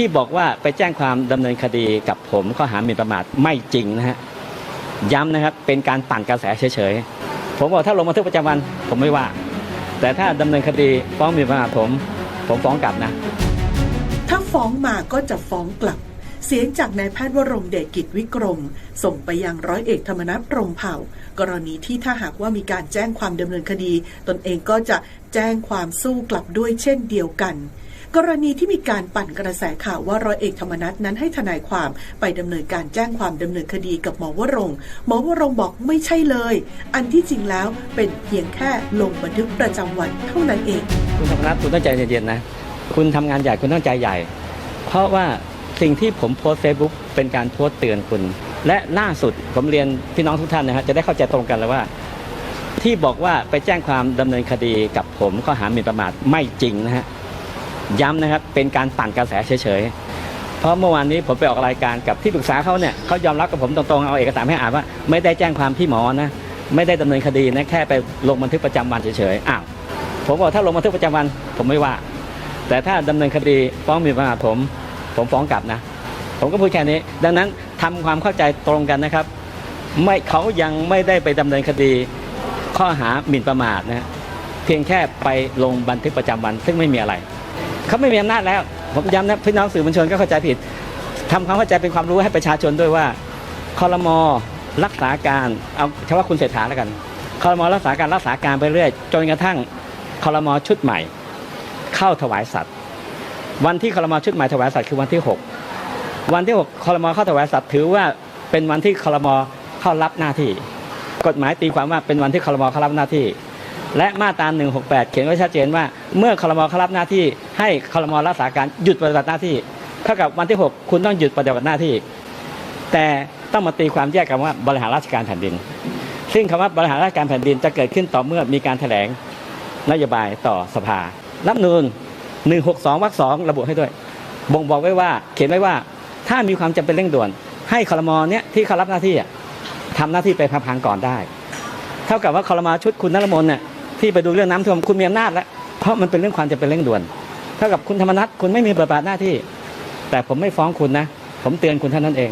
ที่บอกว่าไปแจ้งความดำเนินคดีกับผมข้อหาหมิ่นประมาทไม่จริงนะฮะย้ำนะครับเป็นการปั่นกระแสเฉยๆ ผมบอกถ้าลงบันทึกประจำวันผมไม่ว่า แต่ถ้าดำเนินคดีฟ้องหมิ่นประมาทผม ผมฟ้องกลับนะ ถ้าฟ้องมาก็จะฟ้องกลับ เสียงจากนายแพทย์วรงเดชกิจวิกรม ส่งไปยังร้อยเอกธรรมนัฐพรมเผ่า กรณีที่ถ้าหากว่ามีการแจ้งความดำเนินคดี ตนเองก็จะแจ้งความสู้กลับด้วยเช่นเดียวกัน กรณีที่มีการปั่นกระแสข่าวว่าร้อยเอกธรรมนัฐนั้นให้ทนายความไปดำเนินการแจ้งความดำเนินคดีกับหมอวรงหมอวรงบอกไม่ใช่เลย อันที่จริงแล้วเป็นเพียงแค่ลงบันทึกประจำวันเท่านั้นเอง คุณธรรมนัฐคุณต้องใจเย็นๆนะ คุณทำงานใหญ่คุณต้องใจใหญ่ เพราะว่าสิ่งที่ผมโพสเฟซบุ๊กเป็นการโพสเตือนคุณ และล่าสุดผมเรียนพี่น้องทุกท่านนะฮะจะได้เข้าใจตรงกันแล้วว่าที่บอกว่าไปแจ้งความดำเนินคดีกับผมข้อหาหมิ่นประมาทไม่จริงนะฮะ ย้ำนะครับ เป็นการปั่นกระแสเฉยๆ เพราะเมื่อวานนี้ผมไปออกรายการกับที่ปรึกษาเขาเนี่ยเขายอมรับกับผมตรงๆ เอาเอกสารให้อ่านว่า ไม่ได้แจ้งความพี่หมอนะ ไม่ได้ดำเนินคดีนะ แค่ไปลงบันทึกประจำวันเฉยๆ อ้าว ผมบอกถ้าลงบันทึกประจำวัน ผมไม่ว่า แต่ถ้าดำเนินคดีฟ้องหมิ่นประมาทผม ผมฟ้องกลับนะ ผมก็พูดแค่นี้ ดังนั้นทำความเข้าใจตรงกันนะครับ ไม่เขายังไม่ได้ไปดำเนินคดีข้อหาหมิ่นประมาทนะฮะเพียงแค่ไปลงบันทึกประจำวันซึ่งไม่มีอะไร เขาไม่มีอำนาจแล้ว ผมย้ำนะพี่น้องสื่อมวลชนก็เข้าใจผิดทำความเข้าใจเป็นความรู้ให้ประชาชนด้วยว่าคอรมอรักษาการเอาเฉพาะคุณเศรษฐาแล้วกันคอรมอรักษาการรักษาการไปเรื่อยจนกระทั่งคอรมอชุดใหม่ เข้าถวายสัตว์ วันที่คอรมอชุดใหม่ถวายสัตว์คือวันที่ 6 วันที่6คอรมอเข้าถวายสัตว์ถือว่าเป็นวันที่คอรมอเข้ารับหน้าที่ กฎหมายตีความว่าเป็นวันที่คอรมอเข้ารับหน้าที่ และมาตรา 168 เขียนไว้ชัดเจนว่า เมื่อคอรมอเขารับหน้าที่ให้คอรมอรักษาการหยุดปฏิบัติหน้าที่เท่ากับวันที่ 6 คุณต้องหยุดปฏิบัติหน้าที่ แต่ต้องมาตีความแยกกันว่าบริหารราชการแผ่นดิน ซึ่งคำว่าบริหารราชการแผ่นดินจะเกิดขึ้นต่อเมื่อมีการแถลงนโยบายต่อสภารัฐธรรมนูล162วรรคสองระบุให้ด้วย บ่งบอกไว้ว่าเขียนไว้ว่าถ้ามีความจำเป็นเร่งด่วน ให้คอรมอเนี้ยที่เขารับหน้าที่อะทำหน้าที่ไปพังๆก่อนได้ เท่ากับว่าคอรมอชุดคุณนรมนเนี่ย ที่ไปดูเรื่องน้ำท่วมคุณมีอำนาจแล้วเพราะมันเป็นเรื่องความจะเป็นเร่งด่วนเท่ากับคุณธรรมนัฐคุณไม่มีบทบาทหน้าที่ แต่ผมไม่ฟ้องคุณนะ ผมเตือนคุณเท่านั้นเอง